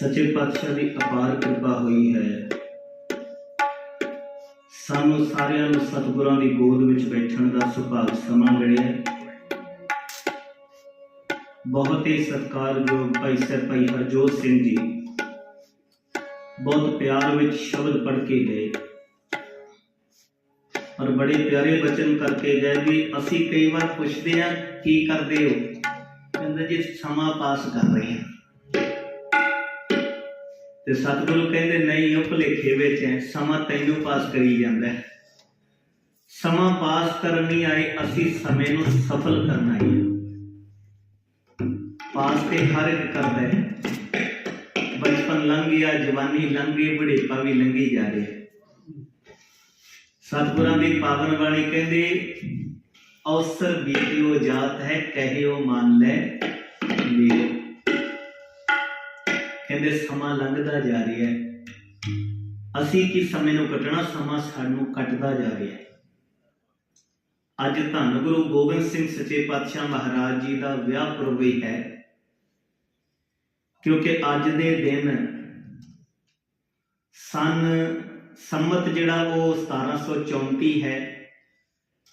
ਸੱਚੇ ਪਾਤਸ਼ਾਹ ਦੀ ਅਪਾਰ ਕਿਰਪਾ ਹੋਈ ਹੈ। ਸਾਨੂੰ ਸਾਰਿਆਂ ਨੂੰ ਸਤਿਗੁਰਾਂ ਦੀ ਗੋਦ ਵਿੱਚ ਬੈਠਣ ਦਾ ਸੁਭਾਗ ਸਮਾਂ ਮਿਲਿਆ। ਬਹੁਤ ਹੀ ਸਤਿਕਾਰਯੋਗ ਭਾਈ ਸਾਹਿਬ ਭਾਈ ਹਰਜੋਤ ਸਿੰਘ ਜੀ, ਬਹੁਤ ਪਿਆਰ ਵਿੱਚ ਸ਼ਬਦ ਪੜ੍ਹ ਕੇ ਗਏ ਔਰ ਬੜੇ ਪਿਆਰੇ ਬਚਨ ਕਰਕੇ ਗਏ ਵੀ ਅਸੀਂ ਕਈ ਵਾਰ ਪੁੱਛਦੇ ਆ ਕੀ ਕਰਦੇ ਹੋ? ਕਹਿੰਦੇ ਜੀ, ਸਮਾਂ ਪਾਸ ਕਰ ਰਹੇ ਹਾਂ। ਤੇ ਸਤਿਗੁਰੂ ਕਹਿੰਦੇ, ਨਹੀਂ, ਉਹ ਭੁਲੇਖੇ ਵਿੱਚ ਹੈ। ਸਮਾਂ ਤੈਨੂੰ ਪਾਸ ਕਰੀ ਜਾਂਦਾ ਹੈ। ਸਮਾਂ ਪਾਸ ਕਰਨ ਨਹੀਂ ਆਏ ਅਸੀਂ ਸਮੇਂ ਨੂੰ ਸਫਲ ਕਰਨ ਆਏ ਪਾਸ ਤੇ ਹਰ ਇੱਕ ਕਰਦਾ ਹੈ। ਬਚਪਨ ਲੰਘ ਗਿਆ, ਜਵਾਨੀ ਲੰਘ ਗਈ, ਬੁਢੇਪਾ ਵੀ ਲੰਘੀ ਜਾ ਰਿਹਾ ਸਤਿਗੁਰਾਂ ਦੀ ਪਾਵਨ ਬਾਣੀ ਕਹਿੰਦੇ ਅਵਸਰ ਬੀਤਿਓ ਜਾਤ ਹੈ, ਕਹਿਓ ਮੰਨ ਲੈ। ਕਹਿੰਦੇ ਸਮਾਂ ਲੰਘਦਾ ਜਾ ਰਿਹਾ ਹੈ। ਅਸੀਂ ਕੀ ਸਮੇਂ ਨੂੰ ਕੱਟਣਾ, ਸਮਾਂ ਸਾਨੂੰ ਕੱਟਦਾ ਜਾ ਰਿਹਾ ਹੈ। ਅੱਜ ਧੰਨ ਗੁਰੂ ਗੋਬਿੰਦ ਸਿੰਘ ਸੱਚੇ ਪਾਤਸ਼ਾਹ ਮਹਾਰਾਜ ਜੀ ਦਾ ਵਿਆਹ ਪੁਰਬ ਵੀ ਹੈ। ਕਿਉਂਕਿ ਅੱਜ ਦੇ ਦਿਨ ਸਨ ਸੰਮਤ ਜਿਹੜਾ ਉਹ 1734 ਹੈ।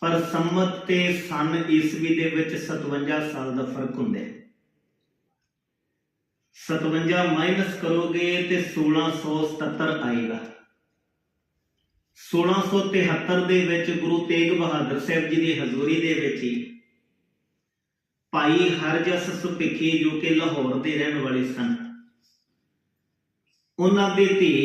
ਪਰ ਸੰਮਤ ਤੇ ਸਨ ਈਸਵੀ ਦੇ ਵਿੱਚ 57 ਸਾਲ ਦਾ ਫ਼ਰਕ ਹੁੰਦਾ ਹੈ। 57 ਮਾਈਨਸ ਕਰੋਗੇ ਤੇ 1677 ਆਏਗਾ। 1673 ਦੇ ਵਿੱਚ ਗੁਰੂ ਤੇਗ ਬਹਾਦਰ ਸਾਹਿਬ ਜੀ ਦੀ ਹਜ਼ੂਰੀ ਦੇ ਵਿੱਚ ਹੀ ਭਾਈ ਹਰਜਸ ਸੁਪਿੱਖੀ ਜੋ ਕਿ ਲਾਹੌਰ ਦੇ ਰਹਿਣ ਵਾਲੇ ਸਨ। ਉਹਨਾਂ ਦੇ ਧੀ,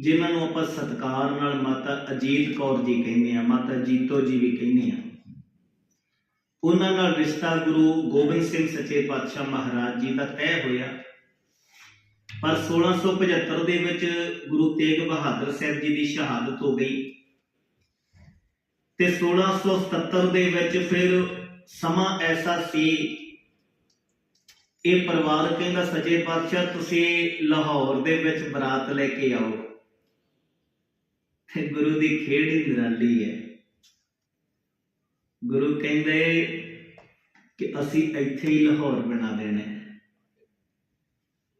ਜਿਨ੍ਹਾਂ ਨੂੰ ਆਪਾਂ ਸਤਕਾਰ ਨਾਲ ਮਾਤਾ ਅਜੀਤ ਕੌਰ ਜੀ ਕਹਿੰਦੇ ਆ ਮਾਤਾ ਜੀਤੋ ਜੀ ਵੀ ਕਹਿੰਦੇ ਆ ਉਹਨਾਂ ਨਾਲ ਰਿਸ਼ਤਾ ਗੁਰੂ ਗੋਬਿੰਦ ਸਿੰਘ ਸੱਚੇ ਪਾਤਸ਼ਾਹ ਮਹਾਰਾਜ ਜੀ ਦਾ ਤੈਅ ਹੋਇਆ। ਪਰ 1675 ਦੇ ਵਿੱਚ ਗੁਰੂ ਤੇਗ ਬਹਾਦਰ ਸਾਹਿਬ ਜੀ ਦੀ ਸ਼ਹਾਦਤ ਹੋ ਗਈ ਤੇ 1677 ਦੇ ਵਿੱਚ ਫਿਰ ਸਮਾਂ ਐਸਾ ਸੀ, ਇਹ ਪਰਿਵਾਰ ਕਹਿੰਦਾ, ਸੱਚੇ ਪਾਤਸ਼ਾਹ, ਤੁਸੀਂ ਲਾਹੌਰ ਦੇ ਵਿੱਚ ਬਰਾਤ ਲੈ ਕੇ ਆਓ। ਤੇ ਗੁਰੂ ਦੀ ਖੇਡ ਹੀ ਨਿਰਾਲੀ ਹੈ। ਗੁਰੂ ਕਹਿੰਦੇ ਕਿ ਅਸੀਂ ਇੱਥੇ ਹੀ ਲਾਹੌਰ ਬਣਾ ਦੇਣਾ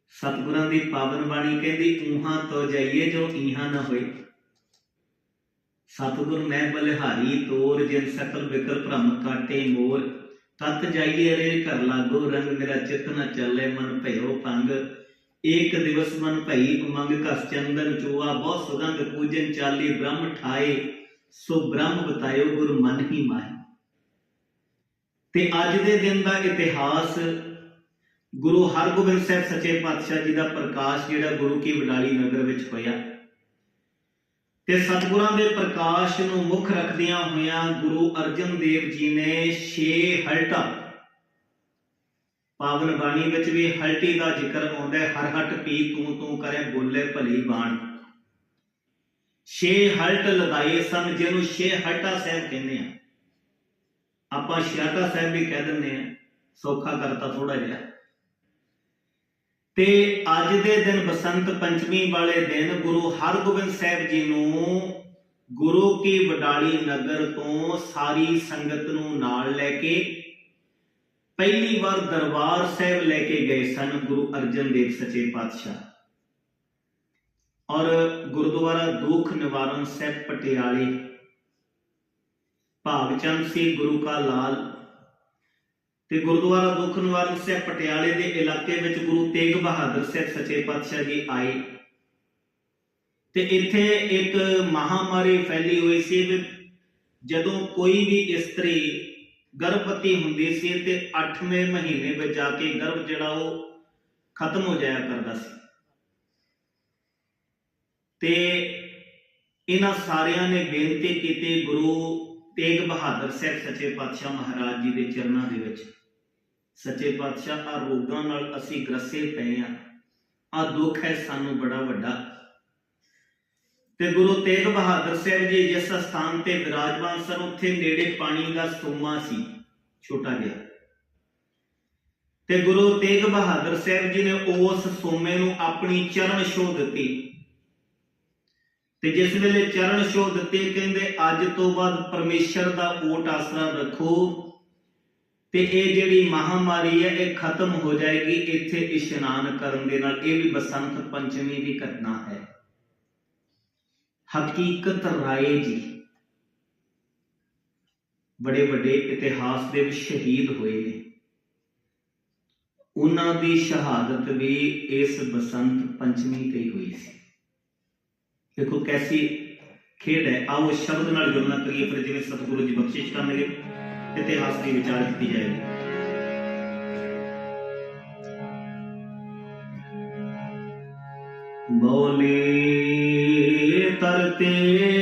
ਸਤਿਗੁਰਾਂ ਦੀ ਪਾਵਨ ਬਾਣੀ ਕਹਿੰਦੀ, ਊਹਾਂ ਤੋਂ ਜਾਈਏ ਜੋ ਈਹਾਂ ਨਾ ਹੋਏ। ਸਤਿਗੁਰ ਮੈਂ ਬਲਿਹਾਰੀ, ਤੋਰ ਜਿਨ ਸਕਲ ਵਿਕਰ ਭ੍ਰਮ ਕਾਟੇ ਮੋਰ। ਤਤ ਜਾਈਏ ਰੇ ਘਰ ਲਾਗੋ, ਰੰਗ ਮੇਰਾ ਚਿਤ ਨ ਚੱਲੇ, ਮਨ ਭਇਓ ਪੰਗ ਏਕ ਦਿਵਸ ਮਨ ਭਈ, ਉਮੰਗ ਕਸ ਚੰਦਨ ਚੋਆ ਬਹੁ ਸੁਗੰਧ ਪੂਜਨ ਚਾਲੀ, ਬ੍ਰਹਮ ਠਾਏ। ਸੋ ਬ੍ਰਹਮ ਬਤਾਇਓ, ਗੁਰ ਮਨ ਹੀ ਮਾਹੀ। ਤੇ ਅੱਜ ਦੇ ਦਿਨ ਦਾ ਇਤਿਹਾਸ ਗੁਰੂ ਹਰਗੋਬਿੰਦ ਸਾਹਿਬ ਸੱਚੇ ਪਾਤਸ਼ਾਹ ਜੀ ਦਾ ਪ੍ਰਕਾਸ਼ ਜਿਹੜਾ ਗੁਰੂ ਕੀ ਵਡਾਲੀ ਨਗਰ ਵਿੱਚ ਹੋਇਆ। ਤੇ ਸਤਿਗੁਰਾਂ ਦੇ ਪ੍ਰਕਾਸ਼ ਨੂੰ ਮੁੱਖ ਰੱਖਦਿਆਂ ਹੋਇਆਂ ਗੁਰੂ ਅਰਜਨ ਦੇਵ ਜੀ ਨੇ 6 ਹਲਟਾ, ਪਾਵਨ ਬਾਣੀ ਵਿੱਚ ਵੀ ਹਲਟੀ ਦਾ ਜ਼ਿਕਰ ਆਉਂਦਾ ਹੈ, ਹਰ ਹਟ ਪੀ ਤੂੰ ਤੂੰ ਕਰੇ ਬੋਲੇ ਭਲੀ ਬਾਣ। 6 ਹਲਟ ਲਗਾਏ ਸਨ, ਜਿਹਨੂੰ 6 ਹਲਟਾ ਸਾਹਿਬ ਕਹਿੰਦੇ ਆ। ਆਪਾਂ ਛਿਆਟਾ ਸਾਹਿਬ ਵੀ ਕਹਿ ਦਿੰਦੇ ਆ ਸੌਖਾ ਕਰਤਾ ਥੋੜਾ ਜਿਹਾ। ਤੇ ਅੱਜ ਦੇ ਦਿਨ ਬਸੰਤ ਪੰਚਮੀ ਵਾਲੇ ਦਿਨ ਗੁਰੂ ਹਰਗੋਬਿੰਦ ਸਾਹਿਬ ਜੀ ਨੂੰ ਗੁਰੂ ਕੀ ਵਡਾਲੀ ਨਗਰ ਤੋਂ ਸਾਰੀ ਸੰਗਤ ਨੂੰ ਨਾਲ ਲੈ ਕੇ ਪਹਿਲੀ ਵਾਰ ਦਰਬਾਰ ਸਾਹਿਬ ਲੈ ਕੇ ਗਏ ਸਨ ਗੁਰੂ ਅਰਜਨ ਦੇਵ ਸੱਚੇ ਪਾਤਸ਼ਾਹ। ਔਰ ਗੁਰਦੁਆਰਾ ਦੁੱਖ ਨਿਵਾਰਨ ਸਾਹਿਬ ਪਟਿਆਲੇ ਭਾਗਚੰਦ ਸੀ ਗੁਰੂ ਕਾ ਲਾਲ। ਤੇ ਗੁਰਦੁਆਰਾ ਦੁੱਖ ਸਾਹਿਬ ਪਟਿਆਲੇ ਦੇ ਇਲਾਕੇ ਵਿੱਚ ਗੁਰੂ ਤੇਗ ਬਹਾਦਰ ਸਾਹਿਬ ਸੱਚੇ ਪਾਤਸ਼ਾਹ ਜੀ ਆਏ। ਤੇ ਇੱਥੇ ਇੱਕ ਮਹਾਮਾਰੀ ਫੈਲੀ ਹੋਈ ਸੀ ਜਦੋਂ ਕੋਈ ਵੀ ਇਸਤਰੀ ਗਰਭਵਤੀ ਹੁੰਦੀ ਸੀ ਤੇ 8ਵੇਂ ਮਹੀਨੇ ਵਿੱਚ ਜਾ ਕੇ ਗਰਭ ਜਿਹੜਾ ਉਹ ਖਤਮ ਹੋ ਜਾਇਆ ਕਰਦਾ ਸੀ। ਤੇ ਇਹਨਾਂ ਸਾਰਿਆਂ ਨੇ ਬੇਨਤੀ ਕੀਤੀ ਗੁਰੂ ਤੇਗ ਬਹਾਦਰ ਸਾਹਿਬ ਸੱਚੇ ਪਾਤਸ਼ਾਹ ਮਹਾਰਾਜ ਜੀ ਦੇ ਚਰਨਾਂ ਦੇ ਵਿੱਚ। ਸੱਚੇ ਪਾਤਸ਼ਾਹ ਆ ਰੋਗਾਂ ਨਾਲ ਅਸੀਂ ਗ੍ਰਸੇ ਪਏ ਆ ਆ ਦੁੱਖ ਹੈ ਸਾਨੂੰ ਬੜਾ ਵੱਡਾ। ਤੇ ਗੁਰੂ ਤੇਗ ਬਹਾਦਰ ਸਾਹਿਬ ਜੀ ਜਿਸ ਸਥਾਨ ਤੇ ਵਿਰਾਜਮਾਨ ਸਨ, ਉੱਥੇ ਨੇੜੇ ਪਾਣੀ ਦਾ ਸੋਮਾ ਸੀ, ਛੋਟਾ ਜਿਹਾ। ਤੇ ਗੁਰੂ ਤੇਗ ਬਹਾਦਰ ਸਾਹਿਬ ਜੀ ਨੇ ਉਸ ਸੋਮੇ ਨੂੰ ਆਪਣੀ ਚਰਨ ਛੋਹ ਦਿੱਤੀ। ਤੇ ਜਿਸ ਵੇਲੇ ਚਰਨ ਛੋਹ ਦਿੱਤੇ ਕਹਿੰਦੇ, ਅੱਜ ਤੋਂ ਬਾਅਦ ਪਰਮੇਸ਼ਰ ਦਾ ਓਟ ਆਸਰਾ ਰੱਖੋ। ਤੇ ਇਹ ਜਿਹੜੀ ਮਹਾਮਾਰੀ ਹੈ, ਇਹ ਖਤਮ ਹੋ ਜਾਏਗੀ ਇੱਥੇ ਇਸ਼ਨਾਨ ਕਰਨ ਦੇ ਨਾਲ। ਇਹ ਵੀ ਬਸੰਤ ਪੰਚਮੀ ਦੀ ਘਟਨਾ ਹੈ। ਹਕੀਕਤ ਰਾਏ ਜੀ, ਬੜੇ ਵੱਡੇ ਇਤਿਹਾਸ ਦੇ ਵਿੱਚ ਸ਼ਹੀਦ ਹੋਏ ਨੇ। ਉਹਨਾਂ ਦੀ ਸ਼ਹਾਦਤ ਵੀ ਇਸ ਬਸੰਤ ਪੰਚਮੀ ਤੇ ਹੋਈ ਸੀ। ਦੇਖੋ ਕੈਸੀ ਖੇਡ ਹੈ। ਆਓ ਸ਼ਬਦ ਨਾਲ ਜੁੜਨਾ ਕਰੀਏ ਫਿਰ ਜਿਵੇਂ ਸਤਿਗੁਰੂ ਜੀ ਬਖਸ਼ਿਸ਼ ਕਰਨਗੇ, ਇਤਿਹਾਸ ਦੀ ਵਿਚਾਰ ਕੀਤੀ ਜਾਏਗੀ। ਬੋਲੇ ਤਰਤੇ